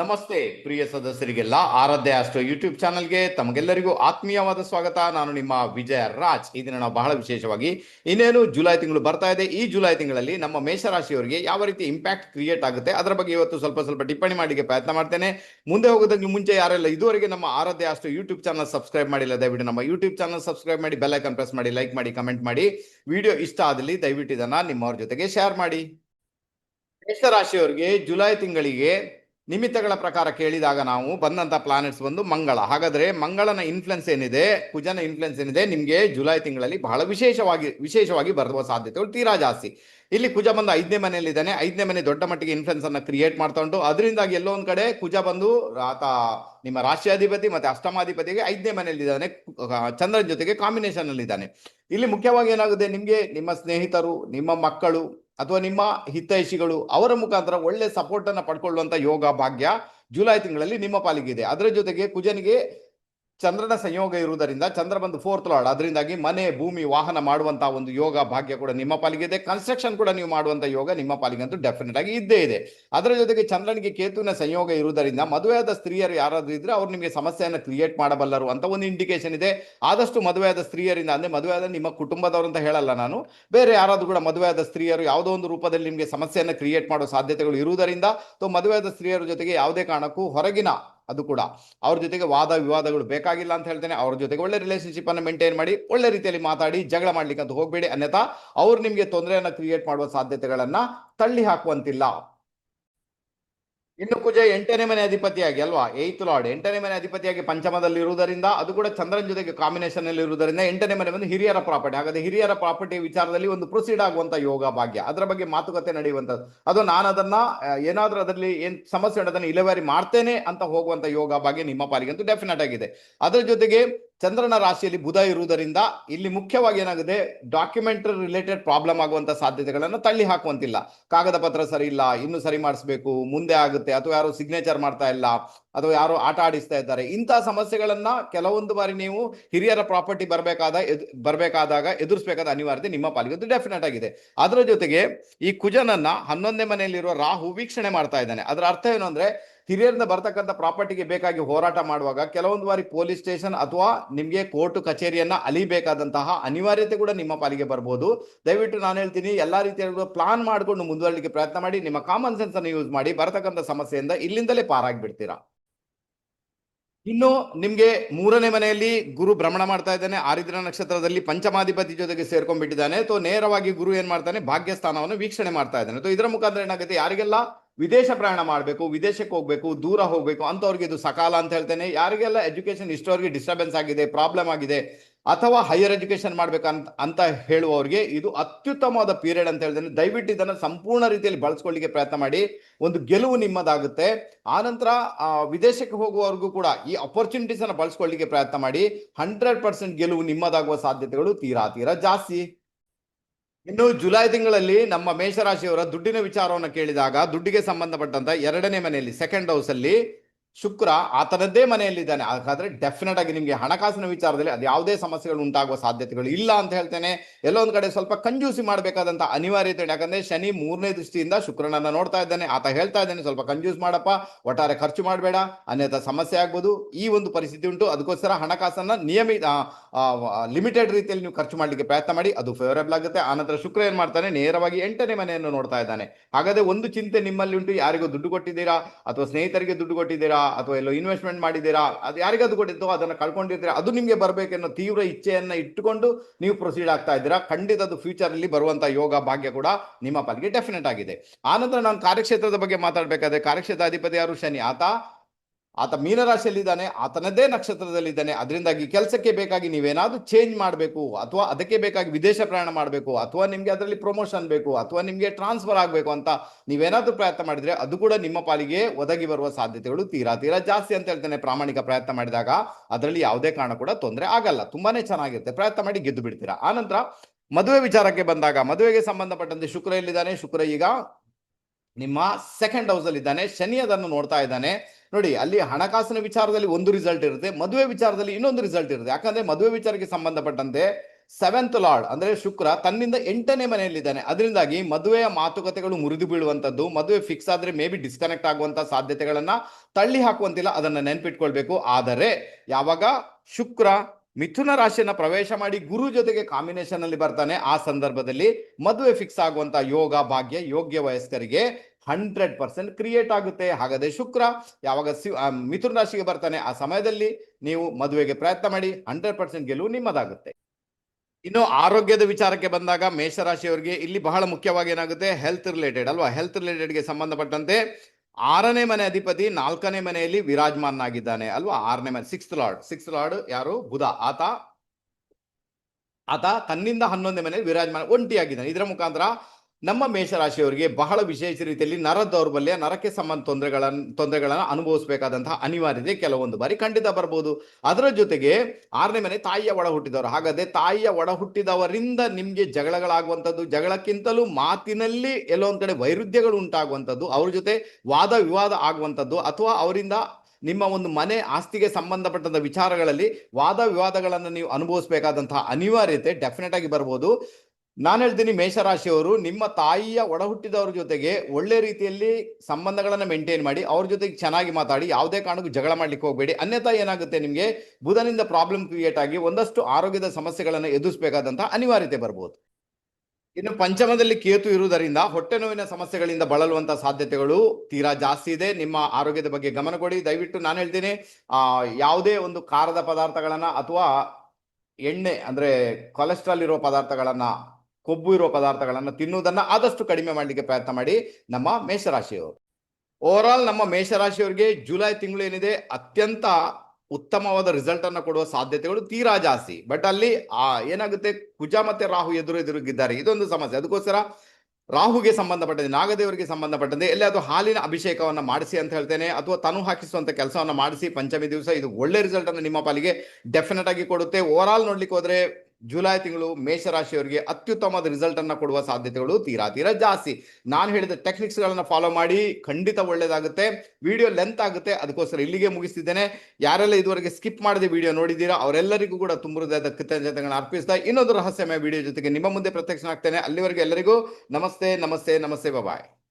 ನಮಸ್ತೆ, ಪ್ರಿಯ ಸದಸ್ಯರಿಗೆಲ್ಲ ಆರಾಧ್ಯ ಅಷ್ಟು ಯೂಟ್ಯೂಬ್ ಚಾನಲ್ಗೆ ತಮಗೆಲ್ಲರಿಗೂ ಆತ್ಮೀಯವಾದ ಸ್ವಾಗತ. ನಾನು ನಿಮ್ಮ ವಿಜಯ ರಾಜ್. ಈ ದಿನ ನಾವು ಬಹಳ ವಿಶೇಷವಾಗಿ ಇನ್ನೇನು ಜುಲೈ ತಿಂಗಳು ಬರ್ತಾ ಇದೆ. ಈ ಜುಲೈ ತಿಂಗಳಲ್ಲಿ ನಮ್ಮ ಮೇಷರಾಶಿಯವರಿಗೆ ಯಾವ ರೀತಿ ಇಂಪ್ಯಾಕ್ಟ್ ಕ್ರಿಯೇಟ್ ಆಗುತ್ತೆ? ಅದರ ಬಗ್ಗೆ ಇವತ್ತು ಸ್ವಲ್ಪ ಸ್ವಲ್ಪ ಟಿಪ್ಪಣಿ ಮಾಡಲಿಕ್ಕೆ ಪ್ರಯತ್ನ ಮಾಡ್ತೇನೆ. ಮುಂದೆ ಹೋಗೋದಕ್ಕೆ ಮುಂಚೆ ಯಾರೆಲ್ಲ ಇದುವರೆಗೆ ನಮ್ಮ ಆರಾಧ್ಯ ಅಷ್ಟು ಯೂಟ್ಯೂಬ್ ಚಾನಲ್ ಸಬ್ಸ್ಕ್ರೈಬ್ ಮಾಡಿಲ್ಲ, ದಯವಿಟ್ಟು ನಮ್ಮ ಯೂಟ್ಯೂಬ್ ಚಾನಲ್ ಸಬ್ಸ್ಕ್ರೈಬ್ ಮಾಡಿ, ಬೆಲ್ ಐಕನ್ ಪ್ರೆಸ್ ಮಾಡಿ, ಲೈಕ್ ಮಾಡಿ, ಕಮೆಂಟ್ ಮಾಡಿ. ವಿಡಿಯೋ ಇಷ್ಟ ಆದಲ್ಲಿ ದಯವಿಟ್ಟು ಇದನ್ನ ನಿಮ್ಮವ್ರ ಜೊತೆಗೆ ಶೇರ್ ಮಾಡಿ. ಮೇಷರಾಶಿಯವರಿಗೆ ಜುಲೈ ತಿಂಗಳಿಗೆ ನಿಮಿತ್ತಗಳ ಪ್ರಕಾರ ಕೇಳಿದಾಗ ನಾವು ಬಂದಂತ ಪ್ಲಾನೆಟ್ಸ್ ಬಂದು ಮಂಗಳ. ಹಾಗಾದ್ರೆ ಮಂಗಳನ ಇನ್ಫ್ಲುಯೆನ್ಸ್ ಏನಿದೆ? ಕುಜನ ಇನ್ಫ್ಲುಯೆನ್ಸ್ ಏನಿದೆ? ನಿಮಗೆ ಜುಲೈ ತಿಂಗಳಲ್ಲಿ ಬಹಳ ವಿಶೇಷವಾಗಿ ವಿಶೇಷವಾಗಿ ಬರುವ ಸಾಧ್ಯತೆಗಳು ತೀರಾ ಜಾಸ್ತಿ. ಇಲ್ಲಿ ಕುಜ ಬಂದು ಐದನೇ ಮನೆಯಲ್ಲಿದ್ದಾನೆ. ಐದನೇ ಮನೆ ದೊಡ್ಡ ಮಟ್ಟಿಗೆ ಇನ್ಫ್ಲುಯೆನ್ಸ್ ಅನ್ನು ಕ್ರಿಯೇಟ್ ಮಾಡ್ತಾ ಉಂಟು. ಅದರಿಂದಾಗಿ ಎಲ್ಲೋ ಒಂದ್ ಕಡೆ ಕುಜ ಬಂದು ಆತ ನಿಮ್ಮ ರಾಷ್ಟ್ರಾಧಿಪತಿ ಮತ್ತೆ ಅಷ್ಟಮಾಧಿಪತಿಗೆ ಐದನೇ ಮನೆಯಲ್ಲಿದ್ದಾನೆ. ಚಂದ್ರನ ಜೊತೆಗೆ ಕಾಂಬಿನೇಷನ್ ಅಲ್ಲಿ ಇದ್ದಾನೆ ಇಲ್ಲಿ ಮುಖ್ಯವಾಗಿ ಏನಾಗುತ್ತೆ? ನಿಮಗೆ ನಿಮ್ಮ ಸ್ನೇಹಿತರು, ನಿಮ್ಮ ಮಕ್ಕಳು ಅಥವಾ ನಿಮ್ಮ ಹಿತೈಷಿಗಳು ಅವರ ಮುಖಾಂತರ ಒಳ್ಳೆ ಸಪೋರ್ಟ್ ಅನ್ನ ಪಡ್ಕೊಳ್ಳುವಂತ ಯೋಗ ಭಾಗ್ಯ ಜುಲೈ ತಿಂಗಳಲ್ಲಿ ನಿಮ್ಮ ಪಾಲಿಗೆ ಇದೆ. ಅದರ ಜೊತೆಗೆ ಕುಜನಿಗೆ ಚಂದ್ರನ ಸಂಯೋಗ ಇರುವುದರಿಂದ ಚಂದ್ರ ಬಂದು ಫೋರ್ತ್ ಲಾರ್ಡ್ ಅದರಿಂದಾಗಿ ಮನೆ, ಭೂಮಿ, ವಾಹನ ಮಾಡುವಂತಹ ಒಂದು ಯೋಗ ಭಾಗ್ಯ ಕೂಡ ನಿಮ್ಮ ಪಾಲಿಗೆ ಇದೆ. ಕನ್ಸ್ಟ್ರಕ್ಷನ್ ಕೂಡ ನೀವು ಮಾಡುವಂತ ಯೋಗ ನಿಮ್ಮ ಪಾಲಿಗಂತೂ ಡೆಫಿನೆಟ್ ಆಗಿ ಇದ್ದೇ ಇದೆ. ಅದರ ಜೊತೆಗೆ ಚಂದ್ರನಿಗೆ ಕೇತುವಿನ ಸಂಯೋಗ ಇರುವುದರಿಂದ ಮದುವೆಯಾದ ಸ್ತ್ರೀಯರು ಯಾರಾದ್ರೂ ಇದ್ರೆ ಅವ್ರು ನಿಮಗೆ ಸಮಸ್ಯೆಯನ್ನು ಕ್ರಿಯೇಟ್ ಮಾಡಬಲ್ಲರು ಅಂತ ಒಂದು ಇಂಡಿಕೇಶನ್ ಇದೆ. ಆದಷ್ಟು ಮದುವೆಯಾದ ಸ್ತ್ರೀಯರಿಂದ ಅಂದ್ರೆ ಮದುವೆಯಾದ ನಿಮ್ಮ ಕುಟುಂಬದವರು ಅಂತ ಹೇಳಲ್ಲ ನಾನು. ಬೇರೆ ಯಾರಾದ್ರೂ ಕೂಡ ಮದುವೆಯಾದ ಸ್ತ್ರೀಯರು ಯಾವುದೋ ಒಂದು ರೂಪದಲ್ಲಿ ನಿಮಗೆ ಸಮಸ್ಯೆಯನ್ನು ಕ್ರಿಯೇಟ್ ಮಾಡೋ ಸಾಧ್ಯತೆಗಳು ಇರುವುದರಿಂದ ಅಥವಾ ಮದುವೆಯಾದ ಸ್ತ್ರೀಯರ ಜೊತೆಗೆ ಯಾವುದೇ ಕಾರಣಕ್ಕೂ ಹೊರಗಿನ ಅದು ಕೂಡ. ಅವ್ರ ಜೊತೆಗೆ ವಾದ ವಿವಾದಗಳು ಬೇಕಾಗಿಲ್ಲ ಅಂತ ಹೇಳ್ತೇನೆ. ಅವ್ರ ಜೊತೆಗೆ ಒಳ್ಳೆ ರಿಲೇಶನ್ಶಿಪ್ ಅನ್ನು ಮೇಂಟೈನ್ ಮಾಡಿ, ಒಳ್ಳೆ ರೀತಿಯಲ್ಲಿ ಮಾತಾಡಿ, ಜಗಳ ಮಾಡ್ಲಿಕ್ಕೆ ಅಂತ ಹೋಗ್ಬೇಡಿ. ಅನ್ಯಥಾ, ಅವ್ರು ನಿಮಗೆ ತೊಂದರೆಯನ್ನು ಕ್ರಿಯೇಟ್ ಮಾಡುವ ಸಾಧ್ಯತೆಗಳನ್ನ ತಳ್ಳಿ ಹಾಕುವಂತಿಲ್ಲ. ಇನ್ನು ಕುಜ ಎಂಟನೇ ಮನೆ ಅಧಿಪತಿಯಾಗಿ, ಅಲ್ವಾ? Eighth lord. ಎಂಟನೇ ಮನೆ ಅಧಿಪತಿಯಾಗಿ ಪಂಚಮದಲ್ಲಿ ಇರುವುದರಿಂದ ಅದು ಕೂಡ ಚಂದ್ರನ ಜೊತೆಗೆ ಕಾಂಬಿನೇಷನ್ ಅಲ್ಲಿ ಇರುವುದರಿಂದ ಎಂಟನೇ ಮನೆ ಬಂದು ಹಿರಿಯರ ಪ್ರಾಪರ್ಟಿ. ಹಾಗಾದ್ರೆ ಹಿರಿಯರ ಪ್ರಾಪರ್ಟಿ ವಿಚಾರದಲ್ಲಿ ಒಂದು ಪ್ರೊಸೀಡ್ ಆಗುವಂತ ಯೋಗ ಭಾಗ್ಯ. ಅದರ ಬಗ್ಗೆ ಮಾತುಕತೆ ನಡೆಯುವಂಥದ್ದು ಅದು ನಾನು ಅದನ್ನ ಏನಾದರೂ ಅದರಲ್ಲಿ ಏನ್ ಸಮಸ್ಯೆ ಇಲೆವಾರಿ ಇಲೆವರಿ ಮಾಡ್ತೇನೆ ಅಂತ ಹೋಗುವಂತ ಯೋಗ ಭಾಗ್ಯ ನಿಮ್ಮ ಪಾಲಿಗೆ ಅಂತೂ ಡೆಫಿನೆಟ್ ಆಗಿದೆ. ಅದರ ಜೊತೆಗೆ ಚಂದ್ರನ ರಾಶಿಯಲ್ಲಿ ಬುಧ ಇರುವುದರಿಂದ ಇಲ್ಲಿ ಮುಖ್ಯವಾಗಿ ಏನಾಗಿದೆ ಡಾಕ್ಯುಮೆಂಟರಿ ರಿಲೇಟೆಡ್ ಪ್ರಾಬ್ಲಮ್ ಆಗುವಂತ ಸಾಧ್ಯತೆಗಳನ್ನು ತಳ್ಳಿ ಹಾಕುವಂತಿಲ್ಲ. ಕಾಗದ ಪತ್ರ ಸರಿ ಇಲ್ಲ, ಇನ್ನು ಸರಿ ಮಾಡಿಸ್ಬೇಕು, ಮುಂದೆ ಆಗುತ್ತೆ, ಅಥವಾ ಯಾರು ಸಿಗ್ನೇಚರ್ ಮಾಡ್ತಾ ಇಲ್ಲ, ಅಥವಾ ಯಾರು ಆಟ ಆಡಿಸ್ತಾ ಇದ್ದಾರೆ. ಇಂತಹ ಸಮಸ್ಯೆಗಳನ್ನ ಕೆಲವೊಂದು ಬಾರಿ ನೀವು ಹಿರಿಯರ ಪ್ರಾಪರ್ಟಿ ಬರಬೇಕಾದ ಬರಬೇಕಾದಾಗ ಎದುರಿಸಬೇಕಾದ ಅನಿವಾರ್ಯತೆ ನಿಮ್ಮ ಪಾಲಿಗೆ ಡೆಫಿನೆಟ್ ಆಗಿದೆ. ಅದರ ಜೊತೆಗೆ ಈ ಕುಜನನ್ನ ಹನ್ನೊಂದನೇ ಮನೆಯಲ್ಲಿರುವ ರಾಹು ವೀಕ್ಷಣೆ ಮಾಡ್ತಾ ಇದ್ದಾನೆ. ಅದರ ಅರ್ಥ ಏನು ಅಂದ್ರೆ ಹಿರಿಯರಿಂದ ಬರ್ತಕ್ಕಂಥ ಪ್ರಾಪರ್ಟಿಗೆ ಬೇಕಾಗಿ ಹೋರಾಟ ಮಾಡುವಾಗ ಕೆಲವೊಂದು ಬಾರಿ ಪೊಲೀಸ್ ಸ್ಟೇಷನ್ ಅಥವಾ ನಿಮಗೆ ಕೋರ್ಟ್ ಕಚೇರಿಯನ್ನ ಅಲಿಬೇಕಾದಂತಹ ಅನಿವಾರ್ಯತೆ ಕೂಡ ನಿಮ್ಮ ಪಾಲಿಗೆ ಬರಬಹುದು ದಯವಿಟ್ಟು ನಾನು ಹೇಳ್ತೀನಿ, ಎಲ್ಲಾ ರೀತಿಯ ಪ್ಲಾನ್ ಮಾಡ್ಕೊಂಡು ಮುಂದುವರಲಿಕ್ಕೆ ಪ್ರಯತ್ನ ಮಾಡಿ, ನಿಮ್ಮ ಕಾಮನ್ ಸೆನ್ಸ್ ಅನ್ನು ಯೂಸ್ ಮಾಡಿ ಬರತಕ್ಕಂಥ ಸಮಸ್ಯೆಯಿಂದ ಇಲ್ಲಿಂದಲೇ ಪಾರಾಗ್ಬಿಡ್ತೀರಾ? ಇನ್ನು ನಿಮ್ಗೆ ಮೂರನೇ ಮನೆಯಲ್ಲಿ ಗುರು ಭ್ರಮಣ ಮಾಡ್ತಾ ಇದ್ದಾನೆ, ಆರಿದ್ರ ನಕ್ಷತ್ರದಲ್ಲಿ ಪಂಚಮಾಧಿಪತಿ ಜೊತೆಗೆ ಸೇರ್ಕೊಂಡ್ಬಿಟ್ಟಿದ್ದಾನೆ ತೋ ನೇರವಾಗಿ ಗುರು ಏನ್ ಮಾಡ್ತಾನೆ, ಭಾಗ್ಯಸ್ಥಾನವನ್ನು ವೀಕ್ಷಣೆ ಮಾಡ್ತಾ ಇದ್ದಾನೆ. ಇದರ ಮುಖಾಂತರ ಏನಾಗುತ್ತೆ, ಯಾರಿಗೆಲ್ಲ ವಿದೇಶ ಪ್ರಯಾಣ ಮಾಡಬೇಕು, ವಿದೇಶಕ್ಕೆ ಹೋಗ್ಬೇಕು, ದೂರ ಹೋಗಬೇಕು, ಅಂಥವ್ರಿಗೆ ಇದು ಸಕಾಲ ಅಂತ ಹೇಳ್ತೇನೆ. ಯಾರಿಗೆಲ್ಲ ಎಜುಕೇಶನ್ ಇಷ್ಟೋರಿಗೆ ಡಿಸ್ಟರ್ಬೆನ್ಸ್ ಆಗಿದೆ ಪ್ರಾಬ್ಲಮ್ ಆಗಿದೆ, ಅಥವಾ ಹೈಯರ್ ಎಜುಕೇಶನ್ ಮಾಡ್ಬೇಕಂತ, ಅಂತ ಹೇಳುವವರಿಗೆ ಇದು ಅತ್ಯುತ್ತಮವಾದ ಪೀರಿಯಡ್ ಅಂತ ಹೇಳ್ತೇನೆ. ದಯವಿಟ್ಟು ಇದನ್ನು ಸಂಪೂರ್ಣ ರೀತಿಯಲ್ಲಿ ಬಳಸ್ಕೊಳ್ಳಿಕ್ಕೆ ಪ್ರಯತ್ನ ಮಾಡಿ. ಒಂದು ಗೆಲುವು ನಿಮ್ಮದಾಗುತ್ತೆ. ಆನಂತರ ವಿದೇಶಕ್ಕೆ ಹೋಗುವವರೆಗೂ ಕೂಡ ಈ ಅಪರ್ಚುನಿಟೀಸ್ ಅನ್ನು ಬಳಸ್ಕೊಳ್ಳಿಕ್ಕೆ ಪ್ರಯತ್ನ ಮಾಡಿ. ಹಂಡ್ರೆಡ್ ಪರ್ಸೆಂಟ್ ಗೆಲುವು ನಿಮ್ಮದಾಗುವ ಸಾಧ್ಯತೆಗಳು ತೀರಾ ತೀರಾ ಜಾಸ್ತಿ. ಇನ್ನು ಜುಲೈ ತಿಂಗಳಲ್ಲಿ ನಮ್ಮ ಮೇಷರಾಶಿಯವರ ದುಡ್ಡಿನ ವಿಚಾರವನ್ನು ಕೇಳಿದಾಗ ದುಡ್ಡಿಗೆ ಸಂಬಂಧಪಟ್ಟಂತ ಎರಡನೇ ಮನೆಯಲ್ಲಿ ಸೆಕೆಂಡ್ ಹೌಸ್ ಅಲ್ಲಿ ಶುಕ್ರ ಆತನದ್ದೇ ಮನೆಯಲ್ಲಿದ್ದಾನೆ. ಹಾಗಾದ್ರೆ ಡೆಫಿನೆಟ್ ಆಗಿ ನಿಮಗೆ ಹಣಕಾಸಿನ ವಿಚಾರದಲ್ಲಿ ಅದು ಯಾವುದೇ ಸಮಸ್ಯೆಗಳು ಉಂಟಾಗುವ ಸಾಧ್ಯತೆಗಳು ಇಲ್ಲ ಅಂತ ಹೇಳ್ತೇನೆ. ಎಲ್ಲೊಂದು ಕಡೆ ಸ್ವಲ್ಪ ಕಂಜೂಸಿ ಮಾಡಬೇಕಾದಂತ ಅನಿವಾರ್ಯತೆ ಯಾಕಂದ್ರೆ ಶನಿ ಮೂರನೇ ದೃಷ್ಟಿಯಿಂದ ಶುಕ್ರನನ್ನ ನೋಡ್ತಾ ಇದ್ದಾನೆ. ಆತ ಹೇಳ್ತಾ ಇದ್ದಾನೆ, ಸ್ವಲ್ಪ ಕಂಜೂಸ್ ಮಾಡಪ್ಪ. ಒಟ್ಟಾರೆ ಖರ್ಚು ಮಾಡಬೇಡ. ಅನ್ಯಥ ಸಮಸ್ಯೆ ಆಗ್ಬೋದು. ಈ ಒಂದು ಪರಿಸ್ಥಿತಿ ಉಂಟು. ಅದಕ್ಕೋಸ್ಕರ ಹಣಕಾಸನ್ನ ನಿಯಮಿತ ಲಿಮಿಟೆಡ್ ರೀತಿಯಲ್ಲಿ ನೀವು ಖರ್ಚು ಮಾಡಲಿಕ್ಕೆ ಪ್ರಯತ್ನ ಮಾಡಿ. ಅದು ಫೇವರೇಬಲ್ ಆಗುತ್ತೆ. ಆನಂತರ ಶುಕ್ರ ಏನ್ ಮಾಡ್ತಾನೆ? ನೇರವಾಗಿ ಎಂಟನೇ ಮನೆಯನ್ನು ನೋಡ್ತಾ ಇದ್ದಾನೆ. ಹಾಗಾದ್ರೆ ಒಂದು ಚಿಂತೆ ನಿಮ್ಮಲ್ಲಿ ಉಂಟು. ಯಾರಿಗೂ ದುಡ್ಡು ಕೊಟ್ಟಿದ್ದೀರಾ? ಅಥವಾ ಸ್ನೇಹಿತರಿಗೆ ದುಡ್ಡು ಕೊಟ್ಟಿದ್ದೀರಾ? ಅಥವಾ ಎಲ್ಲೋ ಇನ್ವೆಸ್ಟ್ಮೆಂಟ್ ಮಾಡಿದ್ದೀರಾ? ಅದು ಯಾರಿಗೆ ಅದು ಕೊಟ್ಟಿದ್ದು ಅದನ್ನ ಕಳ್ಕೊಂಡಿದ್ದೀರಾ? ಅದು ನಿಮಗೆ ಬರಬೇಕೆನ್ನೋ ತೀವ್ರ ಇಚ್ಛೆಯನ್ನು ಇಟ್ಟುಕೊಂಡು ನೀವು ಪ್ರೊಸೀಡ್ ಆಗ್ತಾ ಇದ್ದೀರಾ. ಖಂಡಿತ ಅದು ಫ್ಯೂಚರ್ ಬರುವಂಥ ಯೋಗ ಭಾಗ್ಯ ಕೂಡ ನಿಮ್ಮ ಪಾಲಿಗೆ ಡೆಫಿನೆಟ್ ಆಗಿದೆ. ಆನಂತರ ನಾನು ಕಾರ್ಯಕ್ಷೇತ್ರದ ಬಗ್ಗೆ ಮಾತಾಡಬೇಕಾದ್ರೆ ಕಾರ್ಯಕ್ಷೇತ್ರ ಅಧಿಪತಿ ಯಾರು? ಶನಿ. ಆತ ಆತ ಮೀನರಾಶಿಯಲ್ಲಿದ್ದಾನೆ, ಆತನದ್ದೇ ನಕ್ಷತ್ರದಲ್ಲಿದ್ದಾನೆ, ಅದರಿಂದಾಗಿ ಕೆಲಸಕ್ಕೆ ಬೇಕಾಗಿ ನೀವೇನಾದ್ರೂ ಚೇಂಜ್ ಮಾಡಬೇಕು, ಅಥವಾ ಅದಕ್ಕೆ ಬೇಕಾಗಿ ವಿದೇಶ ಪ್ರಯಾಣ ಮಾಡಬೇಕು, ಅಥವಾ ನಿಮಗೆ ಅದರಲ್ಲಿ ಪ್ರಮೋಷನ್ ಬೇಕು, ಅಥವಾ ನಿಮಗೆ ಟ್ರಾನ್ಸ್ಫರ್ ಆಗಬೇಕು ಅಂತ ನೀವೇನಾದರೂ ಪ್ರಯತ್ನ ಮಾಡಿದ್ರೆ ಅದು ಕೂಡ ನಿಮ್ಮ ಪಾಲಿಗೆ ಒದಗಿ ಬರುವ ಸಾಧ್ಯತೆಗಳು ತೀರಾ ತೀರಾ ಜಾಸ್ತಿ ಅಂತ ಹೇಳ್ತೇನೆ ಪ್ರಾಮಾಣಿಕ ಪ್ರಯತ್ನ ಮಾಡಿದಾಗ. ಅದರಲ್ಲಿ ಯಾವುದೇ ಕಾರಣ ಕೂಡ ತೊಂದರೆ ಆಗಲ್ಲ, ತುಂಬಾನೇ ಚೆನ್ನಾಗಿರುತ್ತೆ. ಪ್ರಯತ್ನ ಮಾಡಿ ಗೆದ್ದು ಬಿಡ್ತೀರಾ. ಆನಂತರ ಮದುವೆ ವಿಚಾರಕ್ಕೆ ಬಂದಾಗ, ಮದುವೆಗೆ ಸಂಬಂಧಪಟ್ಟಂತೆ ಶುಕ್ರ ಎಲ್ಲಿದ್ದಾನೆ? ಶುಕ್ರ ಈಗ ನಿಮ್ಮ ಸೆಕೆಂಡ್ ಹೌಸ್ ಅಲ್ಲಿ ಇದ್ದಾನೆ ಶನಿ ಅದನ್ನು ನೋಡ್ತಾ ಇದ್ದಾನೆ. ನೋಡಿ, ಅಲ್ಲಿ ಹಣಕಾಸಿನ ವಿಚಾರದಲ್ಲಿ ಒಂದು ರಿಸಲ್ಟ್ ಇರುತ್ತೆ, ಮದುವೆ ವಿಚಾರದಲ್ಲಿ ಇನ್ನೊಂದು ರಿಸಲ್ಟ್ ಇರುತ್ತೆ. ಯಾಕಂದ್ರೆ ಮದುವೆ ವಿಚಾರಕ್ಕೆ ಸಂಬಂಧಪಟ್ಟಂತೆ ಸೆವೆಂತ್ ಲಾರ್ಡ್ ಅಂದ್ರೆ ಶುಕ್ರ ತನ್ನಿಂದ ಎಂಟನೇ ಮನೆಯಲ್ಲಿದ್ದಾನೆ. ಅದರಿಂದಾಗಿ ಮದುವೆಯ ಮಾತುಕತೆಗಳು ಮುರಿದು ಬೀಳುವಂತದ್ದು ಮದುವೆ ಫಿಕ್ಸ್ ಆದ್ರೆ ಮೇ ಬಿ ಡಿಸ್ಕನೆಕ್ಟ್ ಆಗುವಂತ ಸಾಧ್ಯತೆಗಳನ್ನ ತಳ್ಳಿ ಹಾಕುವಂತಿಲ್ಲ, ಅದನ್ನ ನೆನ್ಪಿಟ್ಕೊಳ್ಬೇಕು. ಆದರೆ, ಯಾವಾಗ ಶುಕ್ರ ಮಿಥುನ ರಾಶಿಯನ್ನ ಪ್ರವೇಶ ಮಾಡಿ ಗುರು ಜೊತೆಗೆ ಕಾಂಬಿನೇಷನ್ ಅಲ್ಲಿ ಬರ್ತಾನೆ, ಆ ಸಂದರ್ಭದಲ್ಲಿ ಮದುವೆ ಫಿಕ್ಸ್ ಆಗುವಂತ ಯೋಗ, ಭಾಗ್ಯ ಯೋಗ್ಯ ವಯಸ್ಕರಿಗೆ ಹಂಡ್ರೆಡ್ ಪರ್ಸೆಂಟ್ ಕ್ರಿಯೇಟ್ ಆಗುತ್ತೆ. ಹಾಗಾದ್ರೆ ಶುಕ್ರ, ಯಾವಾಗ ಸಿ- ಮಿಥುನ ರಾಶಿಗೆ ಬರ್ತಾನೆ, ಆ ಸಮಯದಲ್ಲಿ ನೀವು ಮದುವೆಗೆ ಪ್ರಯತ್ನ ಮಾಡಿ, ಹಂಡ್ರೆಡ್ ಪರ್ಸೆಂಟ್ ಗೆಲುವು ನಿಮ್ಮದಾಗುತ್ತೆ. ಇನ್ನು ಆರೋಗ್ಯದ ವಿಚಾರಕ್ಕೆ ಬಂದಾಗ ಮೇಷರಾಶಿಯವರಿಗೆ ಇಲ್ಲಿ ಬಹಳ ಮುಖ್ಯವಾಗಿ ಏನಾಗುತ್ತೆ? ಹೆಲ್ತ್ ರಿಲೇಟೆಡ್ ಅಲ್ವಾ? ಹೆಲ್ತ್ ರಿಲೇಟೆಡ್ಗೆ ಸಂಬಂಧಪಟ್ಟಂತೆ ಆರನೇ ಮನೆ ಅಧಿಪತಿ ನಾಲ್ಕನೇ ಮನೆಯಲ್ಲಿ ವಿರಾಜಮಾನನಾಗಿದ್ದಾನೆ ಅಲ್ವಾ? ಆರನೇ ಮನೆ ಸಿಕ್ಸ್ತ್ ಲಾರ್ಡ್ ಸಿಕ್ಸ್ತ್ ಲಾರ್ಡ್ ಯಾರು? ಬುಧ. ಆತ ಆತ ತನ್ನಿಂದ ಹನ್ನೊಂದನೇ ಮನೆಯಲ್ಲಿ ವಿರಾಜಮಾನ, ಒಂಟಿಯಾಗಿದ್ದಾನೆ. ಇದರ ಮುಖಾಂತರ ನಮ್ಮ ಮೇಷರಾಶಿಯವರಿಗೆ ಬಹಳ ವಿಶೇಷ ರೀತಿಯಲ್ಲಿ ನರ ದೌರ್ಬಲ್ಯ, ನರಕ್ಕೆ ಸಂಬಂಧ ತೊಂದರೆಗಳನ್ನು ತೊಂದರೆಗಳನ್ನು ಅನುಭವಿಸಬೇಕಾದಂತಹ ಅನಿವಾರ್ಯತೆ ಕೆಲವೊಂದು ಬಾರಿ ಖಂಡಿತ ಬರ್ಬೋದು. ಅದರ ಜೊತೆಗೆ ಆರನೇ ಮನೆ ತಾಯಿಯ ಒಡ ಹುಟ್ಟಿದವರು. ಹಾಗಾದ್ರೆ ತಾಯಿಯ ಒಡ ಹುಟ್ಟಿದವರಿಂದ ನಿಮ್ಗೆ ಜಗಳಗಳಾಗುವಂಥದ್ದು, ಜಗಳಕ್ಕಿಂತಲೂ ಮಾತಿನಲ್ಲಿ ಎಲ್ಲೋ ಒಂದ್ ಕಡೆ ವೈರುಧ್ಯಗಳು ಉಂಟಾಗುವಂಥದ್ದು, ಅವ್ರ ಜೊತೆ ವಾದ ವಿವಾದ ಆಗುವಂಥದ್ದು, ಅಥವಾ ಅವರಿಂದ ನಿಮ್ಮ ಒಂದು ಮನೆ ಆಸ್ತಿಗೆ ಸಂಬಂಧಪಟ್ಟಂತ ವಿಚಾರಗಳಲ್ಲಿ ವಾದ ವಿವಾದಗಳನ್ನು ನೀವು ಅನುಭವಿಸಬೇಕಾದಂತಹ ಅನಿವಾರ್ಯತೆ ಡೆಫಿನೆಟ್ ಆಗಿ ಬರ್ಬೋದು. ನಾನು ಹೇಳ್ತೀನಿ ಮೇಷರಾಶಿಯವರು, ನಿಮ್ಮ ತಾಯಿಯ ಒಡ ಹುಟ್ಟಿದವ್ರ ಜೊತೆಗೆ ಒಳ್ಳೆ ರೀತಿಯಲ್ಲಿ ಸಂಬಂಧಗಳನ್ನು ಮೇಂಟೈನ್ ಮಾಡಿ, ಅವ್ರ ಜೊತೆಗೆ ಚೆನ್ನಾಗಿ ಮಾತಾಡಿ, ಯಾವುದೇ ಕಾರಣಕ್ಕೂ ಜಗಳ ಮಾಡ್ಲಿಕ್ಕೆ ಹೋಗಬೇಡಿ. ಅನ್ಯಥಾ ಏನಾಗುತ್ತೆ ನಿಮಗೆ, ಬುಧನಿಂದ ಪ್ರಾಬ್ಲಮ್ ಕ್ರಿಯೇಟ್ ಆಗಿ ಒಂದಷ್ಟು ಆರೋಗ್ಯದ ಸಮಸ್ಯೆಗಳನ್ನು ಎದುರಿಸಬೇಕಾದಂತಹ ಅನಿವಾರ್ಯತೆ ಬರಬಹುದು ಇನ್ನು ಪಂಚಮದಲ್ಲಿ ಕೇತು ಇರುವುದರಿಂದ ಹೊಟ್ಟೆ ನೋವಿನ ಸಮಸ್ಯೆಗಳಿಂದ ಬಳಲುವಂತಹ ಸಾಧ್ಯತೆಗಳು ತೀರಾ ಜಾಸ್ತಿ ಇದೆ. ನಿಮ್ಮ ಆರೋಗ್ಯದ ಬಗ್ಗೆ ಗಮನ ಕೊಡಿ. ದಯವಿಟ್ಟು ನಾನು ಹೇಳ್ತೀನಿ, ಆ, ಯಾವುದೇ ಒಂದು ಖಾರದ ಪದಾರ್ಥಗಳನ್ನ ಅಥವಾ ಎಣ್ಣೆ, ಅಂದ್ರೆ ಕೊಲೆಸ್ಟ್ರಾಲ್ ಇರುವ ಪದಾರ್ಥಗಳನ್ನ ಕೊಬ್ಬು ಇರುವ ಪದಾರ್ಥಗಳನ್ನು ತಿನ್ನುವುದನ್ನ ಆದಷ್ಟು ಕಡಿಮೆ ಮಾಡಲಿಕ್ಕೆ ಪ್ರಯತ್ನ ಮಾಡಿ ನಮ್ಮ ಮೇಷರಾಶಿಯವರು. ಓವರ್ ಆಲ್ ನಮ್ಮ ಮೇಷರಾಶಿಯವರಿಗೆ ಜುಲೈ ತಿಂಗಳು ಏನಿದೆ, ಅತ್ಯಂತ ಉತ್ತಮವಾದ ರಿಸಲ್ಟ್ ಅನ್ನು ಕೊಡುವ ಸಾಧ್ಯತೆಗಳು ತೀರಾ ಜಾಸ್ತಿ. ಬಟ್ ಅಲ್ಲಿ, ಆ, ಏನಾಗುತ್ತೆ? ಕುಜ ಮತ್ತೆ ರಾಹು ಎದುರು ಎದುರುಗಿದ್ದಾರೆ ಇದೊಂದು ಸಮಸ್ಯೆ. ಅದಕ್ಕೋಸ್ಕರ ರಾಹುಗೆ ಸಂಬಂಧಪಟ್ಟಂತೆ, ನಾಗದೇವರಿಗೆ ಸಂಬಂಧಪಟ್ಟಂತೆ ಅದು ಹಾಲಿನ ಅಭಿಷೇಕವನ್ನ ಮಾಡಿಸಿ ಅಂತ ಹೇಳ್ತೇನೆ, ಅಥವಾ ತನು ಹಾಕಿಸುವಂತ ಕೆಲಸವನ್ನ ಮಾಡಿಸಿ, ಪಂಚಮಿ ದಿವಸ, ಇದು ಒಳ್ಳೆ ರಿಸಲ್ಟ್ ಅನ್ನು ನಿಮ್ಮ ಪಾಲಿಗೆ ಡೆಫಿನೆಟ್ ಆಗಿ ಕೊಡುತ್ತೆ. ಓವರ್ ಆಲ್ ನೋಡ್ಲಿಕ್ಕೆ ಹೋದ್ರೆ ಜುಲೈ ತಿಂಗಳು ಮೇಷರಾಶಿಯವರಿಗೆ ಅತ್ಯುತ್ತಮವಾದ ರಿಸಲ್ಟ್ ಅನ್ನ ಕೊಡುವ ಸಾಧ್ಯತೆಗಳು ತೀರಾ ತೀರಾ ಜಾಸ್ತಿ. ನಾನು ಹೇಳಿದ ಟೆಕ್ನಿಕ್ಸ್ ಗಳನ್ನ ಫಾಲೋ ಮಾಡಿ ಖಂಡಿತ ಒಳ್ಳೇದಾಗುತ್ತೆ. ವಿಡಿಯೋ ಲೆಂತ್ ಆಗುತ್ತೆ. ಅದಕ್ಕೋಸ್ಕರ ಇಲ್ಲಿಗೆ ಮುಗಿಸ್ತಿದ್ದೇನೆ. ಯಾರೆಲ್ಲ ಇದುವರೆಗೆ ಸ್ಕಿಪ್ ಮಾಡದೆ ವಿಡಿಯೋ ನೋಡಿದ್ದೀರಾ, ಅವರೆಲ್ಲರಿಗೂ ಕೂಡ ತುಂಬ ಹೃದಯದ ಕೃತಜ್ಞತೆಗಳನ್ನ ಅರ್ಪಿಸ್ತಾ ಇನ್ನೊಂದು ರಹಸ್ಯಮಯ ವಿಡಿಯೋ ಜೊತೆಗೆ ನಿಮ್ಮ ಮುಂದೆ ಪ್ರತ್ಯಕ್ಷನಾಗ್ತೇನೆ. ಅಲ್ಲಿವರೆಗೆ ಎಲ್ಲರಿಗೂ ನಮಸ್ತೆ ನಮಸ್ತೆ ನಮಸ್ತೆ ಬಾಯ್